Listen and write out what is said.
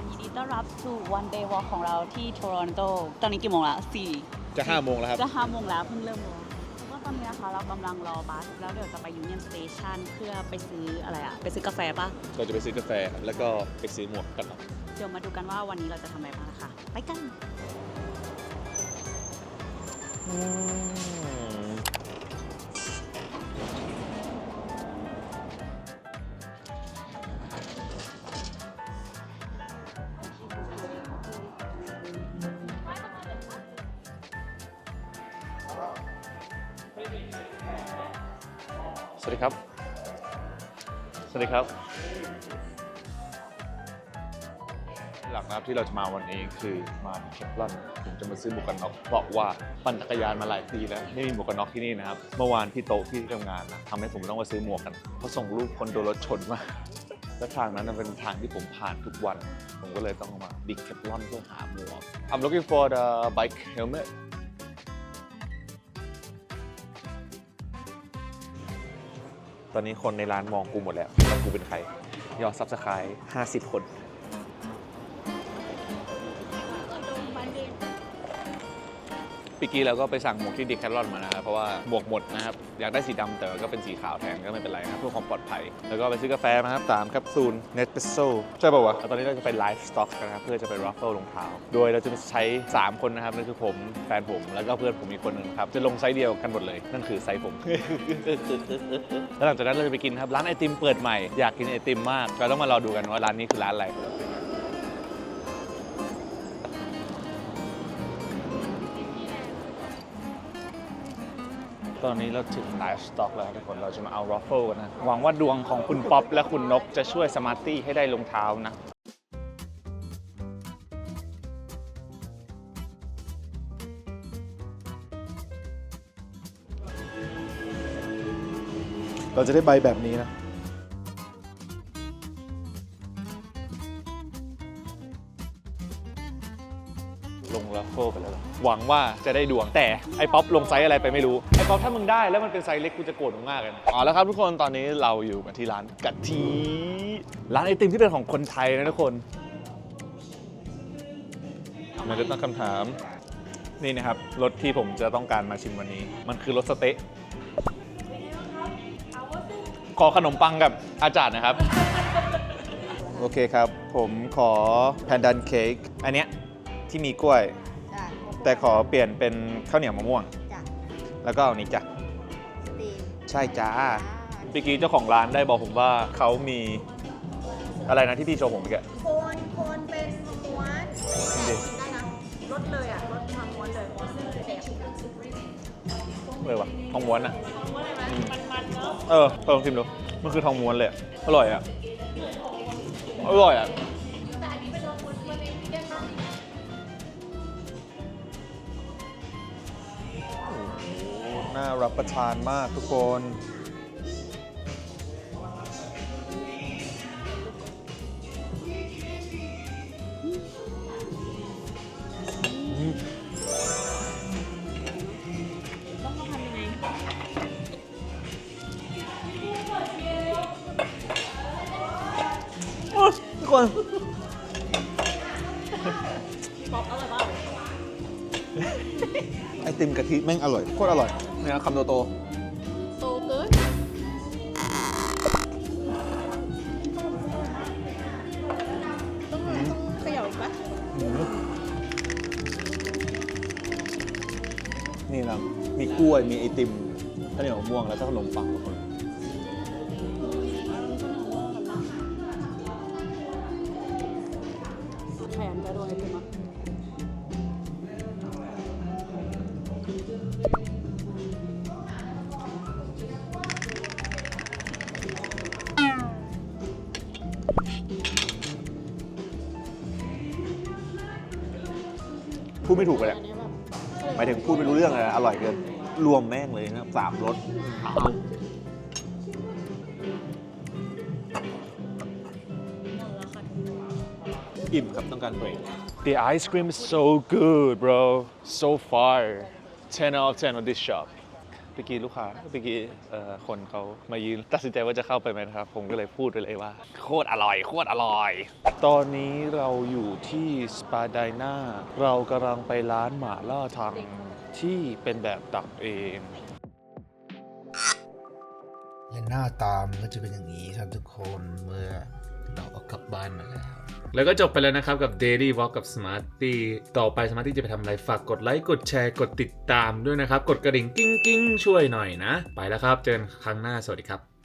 นยินดีต้อนรับสู่ One Day Walk ของเราที่โตรอนโต ตอนนี้กี่โมงละสี่จะ5โมงแล้วครับ จะห้าโมงแล้วเพิ่งเริ่มวอล์กแล้วก็ตอนนี้นะคะเรากำลังรอบัส แล้วเดี๋ยวจะไปยูเนียนสเตชันเพื่อไปซื้ออะไรอะไปซื้อกาแฟปะเราจะไปซื้อกาแฟครับแล้วก็ไปซื้อหมวกกันน็อกเดี๋ยวมาดูกันว่าวันนี้เราจะทำอะไรบ้างนะคะ ไปกัน สวัสดีครับ สวัสดีครับ หลักนะครับที่เราจะมาวันนี้คือมาเคปลอนผมจะมาซื้อหมวกกันน็อกเพราะว่าปั่นจักรยานมาหลายปีแล้วไม่มีหมวกกันน็อกที่นี่นะครับ เมื่อวานที่โต๊ะที่ทำงานนะทำให้ผมต้องมาซื้อหมวกกันเขาส่งรูปคนโดนรถชนมาและทางนั้นเป็นทางที่ผมผ่านทุกวัน ผมก็เลยต้องมาดิกเคปลอนเพื่อหาหมวก I'm looking for the bike helmet ตอนนี้คนในร้านมองกูหมดแล้วว่ากูเป็นใคร ยอดซับสไครต์50 คน ปีกี้เราก็ไปสั่งหมวกที่ดิแคทลอนมานะครับเพราะว่าหมวกหมดนะครับอยากได้สีดำแต่ก็เป็นสีขาวแทนก็ไม่เป็นไรนะครับเพื่อความปลอดภัย แล้วก็ไปซื้อกาแฟมาครับสามแคปซูลเนสเปโซใช่ป่าวะแล้วตอนนี้เราจะไปไลฟ์สต็อกกันนะครับเพื่อจะไปรัฟเฟิลรองเท้าโดยเราจะใช้ 3 คนนะครับนั่นคือผมแฟนผมแล้วก็เพื่อนผมอีกคนหนึ่งครับจะลงไซส์เดียวกันหมดเลยนั่นคือไซส์ผมแล้วหลังจากนั้นเราจะไปกินครับร้านไอติมเปิดใหม่อยากกินไอติมมากเราต้องมารอดูกันว่าร้านนี้คือร้านอะไร ตอนนี้เราถึงไลฟ์สต็อกแล้วทุกคนเราจะมาเอารอฟเฟิลกันนะ หวังว่าดวงของคุณป๊อปและคุณนกจะช่วยสมาร์ตี้ให้ได้รองเท้านะเราจะได้ใบแบบนี้นะ ลงรัฟเฟิลไปแล้วเหรอหวังว่าจะได้ดวงแต่ไอ้ป๊อปลงไซส์อะไรไปไม่รู้ ไอ้ป๊อปถ้ามึงได้แล้วมันเป็นไซส์เล็กกูจะโกรธมึงมากเลยนะอ๋อแล้วครับทุกคนตอนนี้เราอยู่กันที่ร้านกะทิร้านไอติมที่เป็นของคนไทยนะทุกคนมันจะตั้งคำถามนี่นะครับรสที่ผมจะต้องการมาชิมวันนี้ มันคือรสสเต๊ะขอขนมปังกับอาจารย์นะครับ โอเคครับ ผมขอแพนดันเค้กอันเนี้ย ที่มีกล้วย จ้ะแต่ขอเปลี่ยนเป็นข้าวเหนียวมะม่วง จ้ะแล้วก็เอานี้จ้ะ สตรีมใช่จ้าอ่าเมื่อกี้เจ้าของร้านได้บอกผมว่าเขามีอะไรนะที่พี่โชว์ผมเมื่อกี้ โคนโคนเป็นม้วนดิได้นะรสเลยอะรสทางม้วนเลยแบบเลยวะทองม้วนอะเออเออลองชิมดู มันคือทองม้วนเลยอะอร่อยอะอร่อยอะ รับประทานมากทุกคนต้องต้องทำยังไงทุกคน ป๊อปอร่อยเปล่า ไอติมกะทิแม่งอร่อยโคตรอร่อยเนี่ยคำโตโตโตเกินต้องต้องเขย่าอีกปะๆอืมนี่นะมีกล้วยมีไอติมข้าวเหนียวมะม่วงแล้วก็ขนมปังทุกคนแถมจะโดนไอติมอะ พูดไม่ถูกเลยหมายถึงพูดไม่รู้เรื่องเลยนะอร่อยเกินรวมแม่งเลยนะครับสามรสอิ่มครับต้องการเบรก The ice cream is so good bro so far 10 out of 10 on this shop พี่กี้ลูกค้าพี่กี้เอ่อคนเขามายืนตัดสินใจว่าจะเข้าไปไหมนะครับ ผมก็เลยพูดไปเลยว่า โคตรอร่อยโคตรอร่อย ตอนนี้เราอยู่ที่สปาไดนาเรากำลังไปร้านหมาล่าทังที่เป็นแบบตักเอง และหน้าตามนก็จะเป็นอย่างนี้ครับทุกคนเมื่อ เราเอากลับบ้านมาแล้ว แล้วก็จบไปแล้วนะครับกับ Daily Walk กับ Smarty ต่อไป Smarty จะไปทำอะไรฝากกดไลค์ กดแชร์ กดติดตามด้วยนะครับ กดกระดิ่งกิ้งกิ้งช่วยหน่อยนะ ไปแล้วครับ เจอกันครั้งหน้า สวัสดีครับ